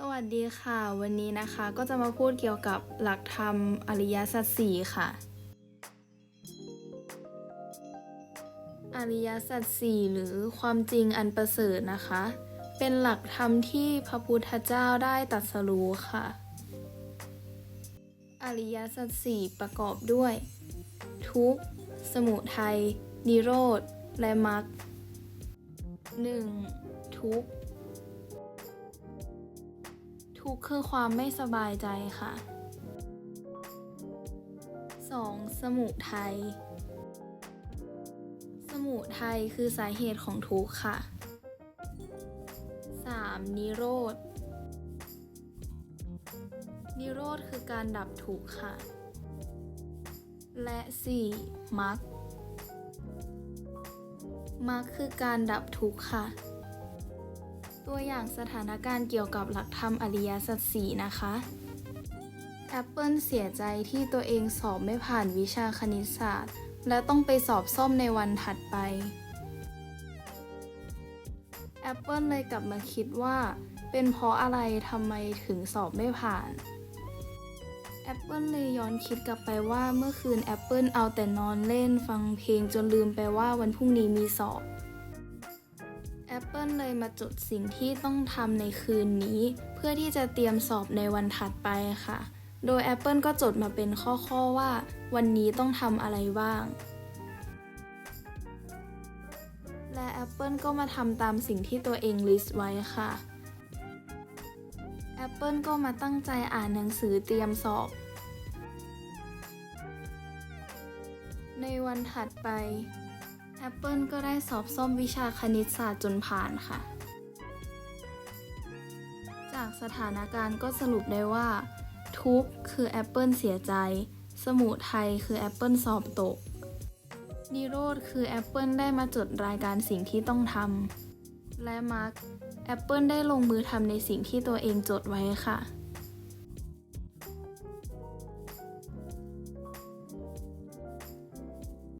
สวัสดีค่ะ วันนี้นะคะก็จะมาพูดเกี่ยวกับหลักธรรมอริยสัจสี่ค่ะ อริยสัจสี่หรือความจริงอันประเสริฐนะคะ เป็นหลักธรรมที่พระพุทธเจ้าได้ตรัสรู้ค่ะ อริยสัจสี่ประกอบด้วย ทุกสมุทัยนิโรธและมรรค 1. ทุกข ทุกข์คือความไม่สบายใจค่ะ 2. สมุทัยสมุทัยคือสาเหตุของทุกข์ค่ะ 3. นิโรธ นิโรธคือการดับทุกข์ค่ะ และ 4. มรรคมรรคคือการดับทุกข์ค่ะ ตัวอย่างสถานการณ์เกี่ยวกับหลักธรรมอริยสัจสีนะคะ แอปเปิลเสียใจที่ตัวเองสอบไม่ผ่านวิชาคณิตศาสตร์ และต้องไปสอบซ่อมในวันถัดไป แอปเปิลเลยกลับมาคิดว่า เป็นเพราะอะไรทำไมถึงสอบไม่ผ่าน แอปเปิลเลยย้อนคิดกลับไปว่าเมื่อคืนแอปเปิลเอาแต่นอนเล่นฟังเพลงจนลืมไปว่าวันพรุ่งนี้มีสอบ แอปเปิลเลยมาจดสิ่งที่ต้องทำในคืนนี้ เพื่อที่จะเตรียมสอบในวันถัดไปค่ะ โดย Apple ก็จดมาเป็นข้อๆว่า วันนี้ต้องทำอะไรบ้าง และ Apple ก็มาทำตามสิ่งที่ตัวเองลิสต์ไว้ค่ะ Apple ก็มาตั้งใจอ่านหนังสือเตรียมสอบ ในวันถัดไป Apple ก็ได้สอบซ่อมวิชาคณิตศาสตร์จนผ่านค่ะ จากสถานการณ์ก็สรุปได้ว่า ทุกคือ Apple เสียใจ สมุทัยคือ Apple สอบตกนิโรธคือ Apple ได้มาจดรายการสิ่งที่ต้องทำและมาร์ค Apple ได้ลงมือทำในสิ่งที่ตัวเองจดไว้ค่ะ